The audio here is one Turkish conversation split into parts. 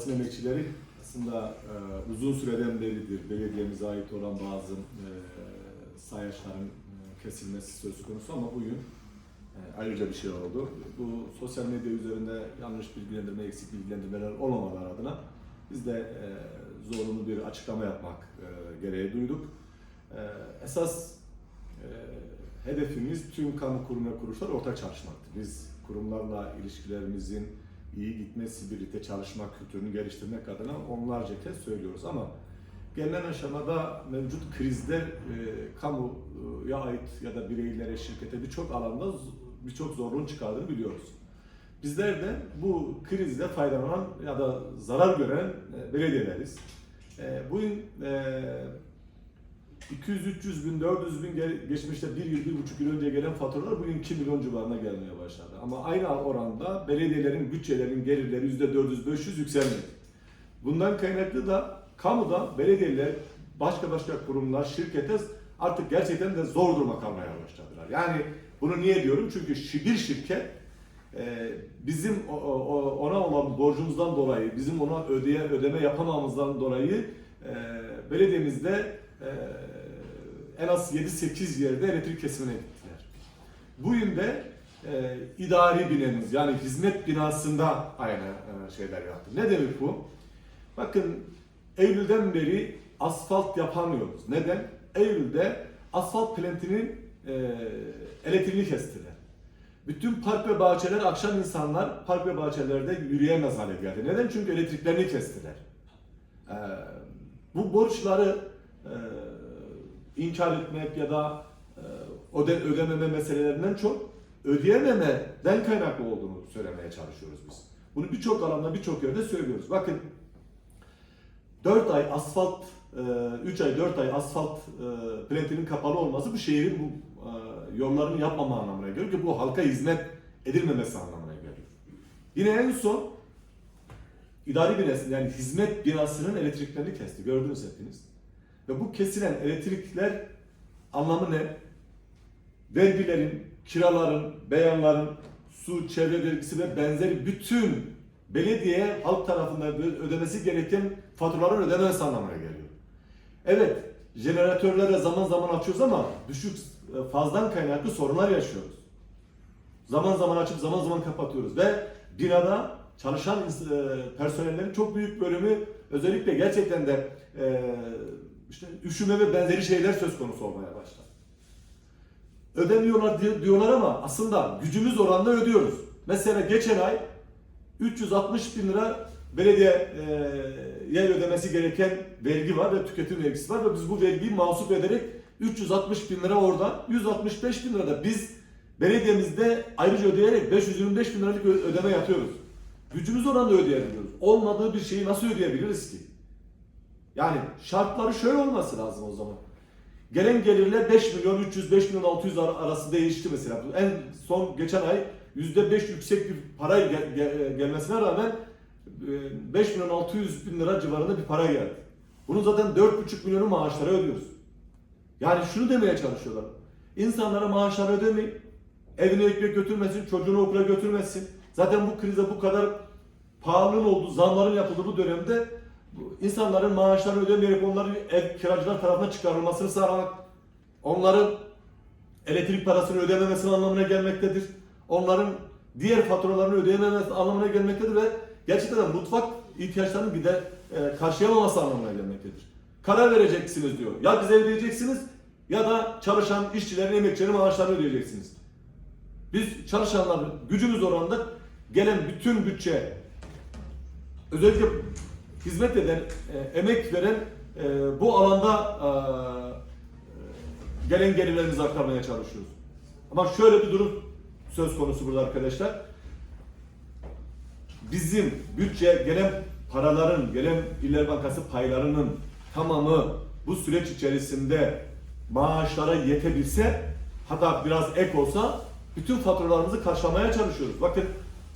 basın emekçileri aslında e, uzun süreden beridir belediyemize ait olan bazı e, sayaçların e, kesilmesi söz konusu ama bugün e, ayrıca bir şey oldu. Bu sosyal medya üzerinde yanlış bilgilendirme, eksik bilgilendirmeler olmamaları adına biz de e, zorunlu bir açıklama yapmak e, gereği duyduk. E, esas e, hedefimiz tüm kamu kurum ve kuruluşlar ortak çalışmaktır. Biz kurumlarla ilişkilerimizin iyi gitmesi, birlikte çalışma kültürünü geliştirmek adına onlarca kez söylüyoruz ama gelinen aşamada mevcut krizler e, kamuya ait ya da bireylere, şirkete birçok alanda birçok zorluğun çıkardığını biliyoruz. Bizler de bu krizde faydalanan ya da zarar gören e, belediyeleriz. E, bugün e, 200-300 bin, 400 bin geçmişte bir yıl, bir buçuk yıl önce gelen faturalar bugün 2 milyon civarına gelmeye başladı. Ama aynı oranda belediyelerin bütçelerinin gelirleri %400-500 yükselmedi. Bundan kaynaklı da kamuda belediyeler, başka başka kurumlar, şirkete artık gerçekten de zor duruma kalmaya başladılar. Yani bunu niye diyorum? Çünkü bir şirket e, bizim ona olan borcumuzdan dolayı, bizim ona ödeye ödeme yapamamızdan dolayı e, belediyemizde e, en az 7-8 yerde elektrik kesimine gittiler. Bugün de e, idari binemiz yani hizmet binasında aynı e, şeyler yaptı. Ne demek bu? Bakın Eylül'den beri asfalt yapamıyoruz. Neden? Eylül'de asfalt plantinin e, elektriğini kestiler. Bütün park ve bahçeler akşam insanlar park ve bahçelerde yürüyemez hale geldi. Neden? Çünkü elektriklerini kestiler. Ee, bu borçları e, inkar etmek ya da e, öde, ödememe meselelerinden çok ödeyememeden kaynaklı olduğunu söylemeye çalışıyoruz biz. Bunu birçok alanda birçok yerde söylüyoruz. Bakın 4 ay asfalt, 3 ay 4 ay asfalt e, plantinin kapalı olması bu şehrin bu e, yollarını yapmama anlamına geliyor ki bu halka hizmet edilmemesi anlamına geliyor. Yine en son idari binası yani hizmet binasının elektriklerini kesti. Gördünüz hepiniz. Ve bu kesilen elektrikler anlamı ne? Vergilerin, kiraların, beyanların, su, çevre vergisi ve benzeri bütün belediye halk tarafından ödemesi gereken faturaların ödenmesi anlamına geliyor. Evet, jeneratörlere zaman zaman açıyoruz ama düşük e, fazdan kaynaklı sorunlar yaşıyoruz. Zaman zaman açıp zaman zaman kapatıyoruz ve binada çalışan e, personellerin çok büyük bölümü özellikle gerçekten de e, işte üşüme ve benzeri şeyler söz konusu olmaya başladı. Ödemiyorlar diyor- diyorlar ama aslında gücümüz oranında ödüyoruz. Mesela geçen ay 360 bin lira belediye e, yer ödemesi gereken vergi var ve tüketim vergisi var ve biz bu vergiyi mahsup ederek 360 bin lira orada, 165 bin lira da biz belediyemizde ayrıca ödeyerek 525 bin liralık ödeme yapıyoruz. Gücümüz oranında ödeyebiliyoruz. Olmadığı bir şeyi nasıl ödeyebiliriz ki? Yani şartları şöyle olması lazım o zaman. Gelen gelirler 5 milyon 300 5 milyon 600 ar- arası değişti mesela. En son geçen ay %5 yüksek bir para gel- gel- gelmesine rağmen e, 5 milyon 600 bin lira civarında bir para geldi. Bunun zaten 4,5 milyonu maaşlara ödüyoruz. Yani şunu demeye çalışıyorlar. İnsanlara maaşlar ödemeyin. Evine ekmek götürmesin, çocuğunu okula götürmesin. Zaten bu krize bu kadar pahalılığın olduğu, zamların yapıldığı bu dönemde insanların maaşlarını ödemeyerek onların ev kiracılar tarafından çıkarılmasını sağlamak, onların elektrik parasını ödememesi anlamına gelmektedir. Onların diğer faturalarını ödeyememesi anlamına gelmektedir ve gerçekten de mutfak ihtiyaçlarını gider e, karşılayamaması anlamına gelmektedir. Karar vereceksiniz diyor. Ya bize ödeyeceksiniz ya da çalışan işçilerin, emekçilerin maaşlarını ödeyeceksiniz. Biz çalışanların gücümüz oranında gelen bütün bütçe özellikle hizmet eden, e, emek veren e, bu alanda e, gelen gelirlerimizi aktarmaya çalışıyoruz. Ama şöyle bir durum söz konusu burada arkadaşlar. Bizim bütçe gelen paraların, gelen İller Bankası paylarının tamamı bu süreç içerisinde maaşlara yetebilse hatta biraz ek olsa bütün faturalarımızı karşılamaya çalışıyoruz. Bakın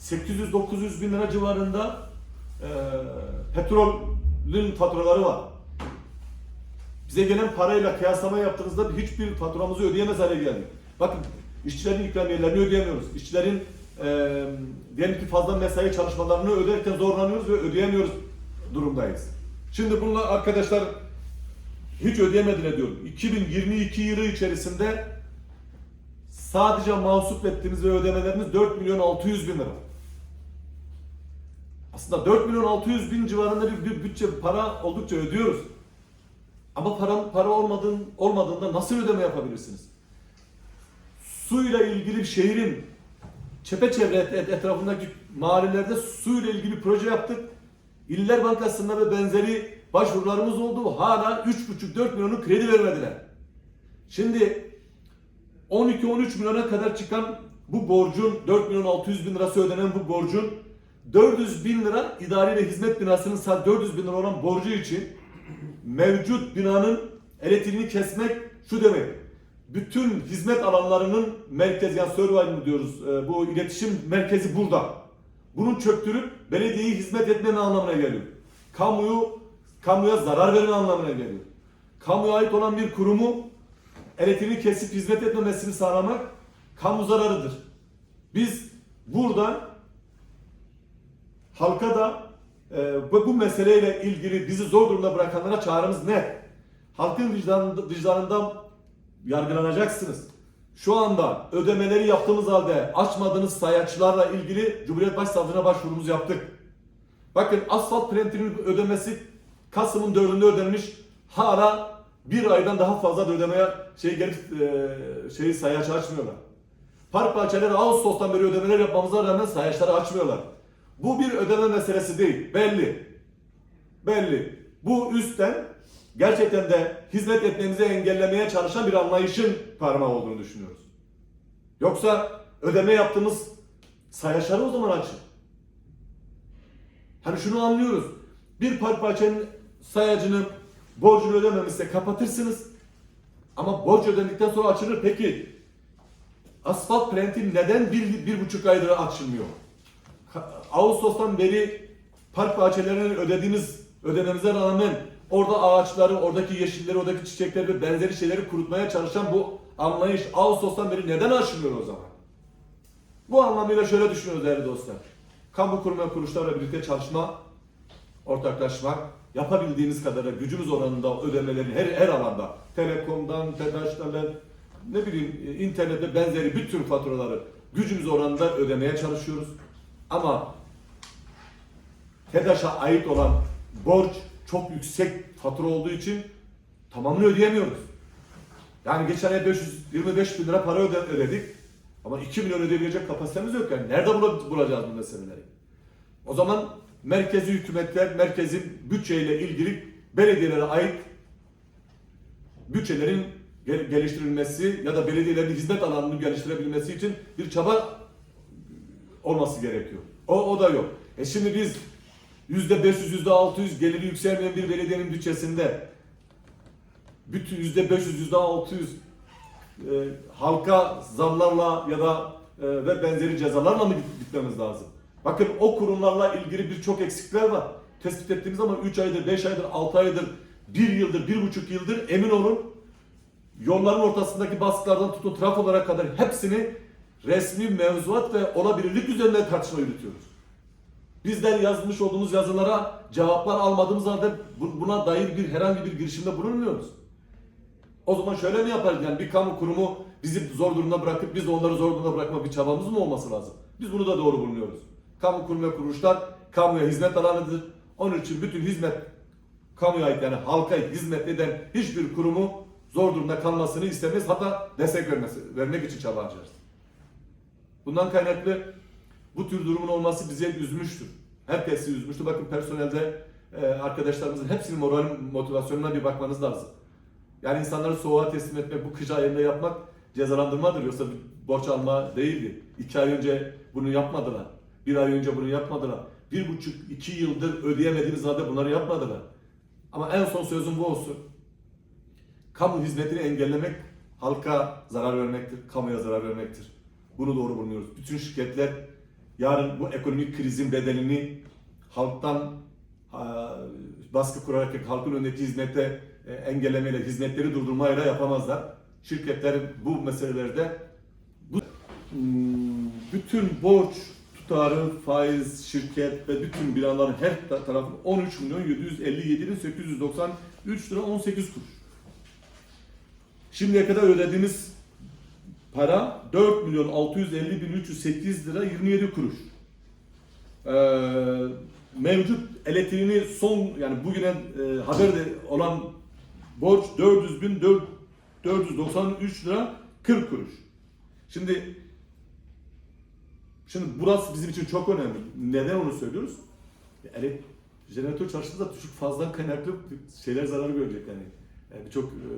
800-900 bin lira civarında e, petrolün faturaları var. Bize gelen parayla kıyaslama yaptığınızda hiçbir faturamızı ödeyemez hale geldik. Bakın işçilerin ikramiyelerini ödeyemiyoruz. İşçilerin e, diyelim ki fazla mesai çalışmalarını öderken zorlanıyoruz ve ödeyemiyoruz. durumdayız. Şimdi bunlar arkadaşlar hiç ödeyemediler diyorum. 2022 yılı içerisinde sadece mahsup ettiğimiz ve ödemelerimiz 4 milyon 600 bin lira. Aslında 4 milyon 600 bin civarında bir, bütçe para oldukça ödüyoruz. Ama para, para olmadığın, olmadığında nasıl ödeme yapabilirsiniz? Suyla ilgili şehrin çepeçevre et- et- etrafındaki mahallelerde suyla ilgili proje yaptık. İller Bankası'nda ve benzeri başvurularımız oldu. Hala 3,5-4 milyonu kredi vermediler. Şimdi 12-13 milyona kadar çıkan bu borcun 4 milyon 600 bin lirası ödenen bu borcun 400 bin lira idari ve hizmet binasının sadece 400 bin lira olan borcu için mevcut binanın elektriğini kesmek şu demek. Bütün hizmet alanlarının merkezi yani survival diyoruz. e, Bu iletişim merkezi burada. Bunun çöktürüp belediyeye hizmet etmeme anlamına geliyor. Kamuyu kamuya zarar verme anlamına geliyor. Kamuya ait olan bir kurumu elektriğini kesip hizmet etmemesini sağlamak kamu zararıdır. Biz buradan halka da e, bu, bu meseleyle ilgili bizi zor durumda bırakanlara çağrımız ne? Halkın vicdanında, vicdanından yargılanacaksınız. Şu anda ödemeleri yaptığımız halde açmadığınız sayaçlarla ilgili Cumhuriyet Başsavcılığına başvurumuzu yaptık. Bakın asfalt prentinin ödemesi Kasım'ın 4'ünde ödenmiş. Hala bir aydan daha fazla da ödemeye şey gelip e, şeyi sayaç açmıyorlar. Park bahçeleri Ağustos'tan beri ödemeler yapmamıza rağmen sayaçları açmıyorlar. Bu bir ödeme meselesi değil. Belli. Belli. Bu üstten gerçekten de hizmet etmemizi engellemeye çalışan bir anlayışın parmağı olduğunu düşünüyoruz. Yoksa ödeme yaptığımız sayaçları o zaman açın. Hani şunu anlıyoruz. Bir park bahçenin sayacını, borcunu ödememişse kapatırsınız. Ama borç ödendikten sonra açılır. Peki asfalt plenti neden bir, bir buçuk aydır açılmıyor? Ağustos'tan beri park bahçelerine ödediğimiz ödememize rağmen orada ağaçları, oradaki yeşilleri, oradaki çiçekleri ve benzeri şeyleri kurutmaya çalışan bu anlayış Ağustos'tan beri neden açılmıyor o zaman? Bu anlamıyla şöyle düşünüyoruz değerli dostlar. Kamu kurum ve kuruluşlarla birlikte çalışma, ortaklaşmak, yapabildiğimiz kadar gücümüz oranında ödemeleri her, her alanda, telekomdan, TEDAŞ'tan, ne bileyim internette benzeri bütün faturaları gücümüz oranında ödemeye çalışıyoruz. Ama TEDAŞ'a ait olan borç çok yüksek fatura olduğu için tamamını ödeyemiyoruz. Yani geçen ay 525 bin lira para öde- ödedik. Ama 2 milyon ödeyebilecek kapasitemiz yok yani. Nerede bula- bulacağız bu meseleleri? O zaman merkezi hükümetler, merkezin bütçeyle ilgili belediyelere ait bütçelerin gel- geliştirilmesi ya da belediyelerin hizmet alanını geliştirebilmesi için bir çaba olması gerekiyor. O, o da yok. E şimdi biz yüzde 500, yüzde 600 geliri yükselmeyen bir belediyenin bütçesinde bütün yüzde 500, yüzde 600 e, halka zamlarla ya da e, ve benzeri cezalarla mı git- gitmemiz lazım? Bakın o kurumlarla ilgili birçok eksikler var. Tespit ettiğimiz zaman 3 aydır, 5 aydır, 6 aydır, 1 yıldır, 1,5 yıldır emin olun yolların ortasındaki baskılardan tutun trafolara kadar hepsini resmi mevzuat ve olabilirlik üzerinde tartışma yürütüyoruz. Bizler yazmış olduğumuz yazılara cevaplar almadığımız halde bu- buna dair bir herhangi bir girişimde bulunmuyoruz. O zaman şöyle mi yaparız yani bir kamu kurumu bizi zor durumda bırakıp biz de onları zor durumda bırakma bir çabamız mı olması lazım? Biz bunu da doğru bulmuyoruz. Kamu kurum ve kuruluşlar kamuya hizmet alanıdır. Onun için bütün hizmet kamuya ait yani halka hizmet eden hiçbir kurumu zor durumda kalmasını istemeyiz. Hatta destek vermesi, vermek için çaba harcarız. Bundan kaynaklı bu tür durumun olması bizi üzmüştür. Herkesi üzmüştür. Bakın personelde e, arkadaşlarımızın hepsinin moral motivasyonuna bir bakmanız lazım. Yani insanları soğuğa teslim etmek, bu kış ayında yapmak cezalandırmadır. Yoksa borç alma değildi. İki ay önce bunu yapmadılar. Bir ay önce bunu yapmadılar. Bir buçuk, iki yıldır ödeyemediğimiz halde bunları yapmadılar. Ama en son sözüm bu olsun. Kamu hizmetini engellemek halka zarar vermektir, kamuya zarar vermektir. Bunu doğru bulmuyoruz. Bütün şirketler yarın bu ekonomik krizin bedelini halktan ha, baskı kurarak halkın önündeki hizmete e, engellemeyle, hizmetleri durdurmayla yapamazlar. Şirketler bu meselelerde bu Hmm, bütün borç tutarı, faiz, şirket ve bütün binaların her ta- tarafı 13 milyon 757 bin 893 lira 18 kuruş. Şimdiye kadar ödediğimiz para 4 milyon 650 bin 308 lira 27 kuruş. Ee, mevcut elektriğini son yani bugüne e, haberde olan borç 400 bin 4 493 lira 40 kuruş. Şimdi Şimdi burası bizim için çok önemli. Neden onu söylüyoruz? Yani jeneratör çalıştığında çok fazla kaynaklı şeyler zarar görecek yani. yani Birçok e,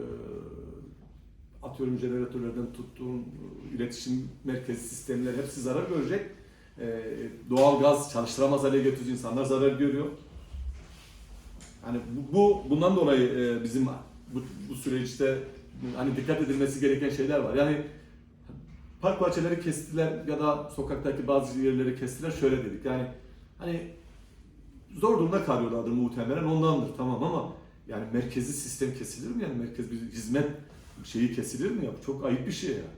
atıyorum jeneratörlerden tuttuğun iletişim merkezi sistemler hepsi zarar görecek. E, doğal gaz çalıştıramaz hale getiriyor insanlar zarar görüyor. Hani bu, bu bundan dolayı e, bizim bu, bu süreçte hani dikkat edilmesi gereken şeyler var. Yani park bahçeleri kestiler ya da sokaktaki bazı yerleri kestiler şöyle dedik. Yani hani zor durumda kalıyorlardır muhtemelen ondandır tamam ama yani merkezi sistem kesilir mi yani merkez bir hizmet şeyi kesilir mi ya? Çok ayıp bir şey ya.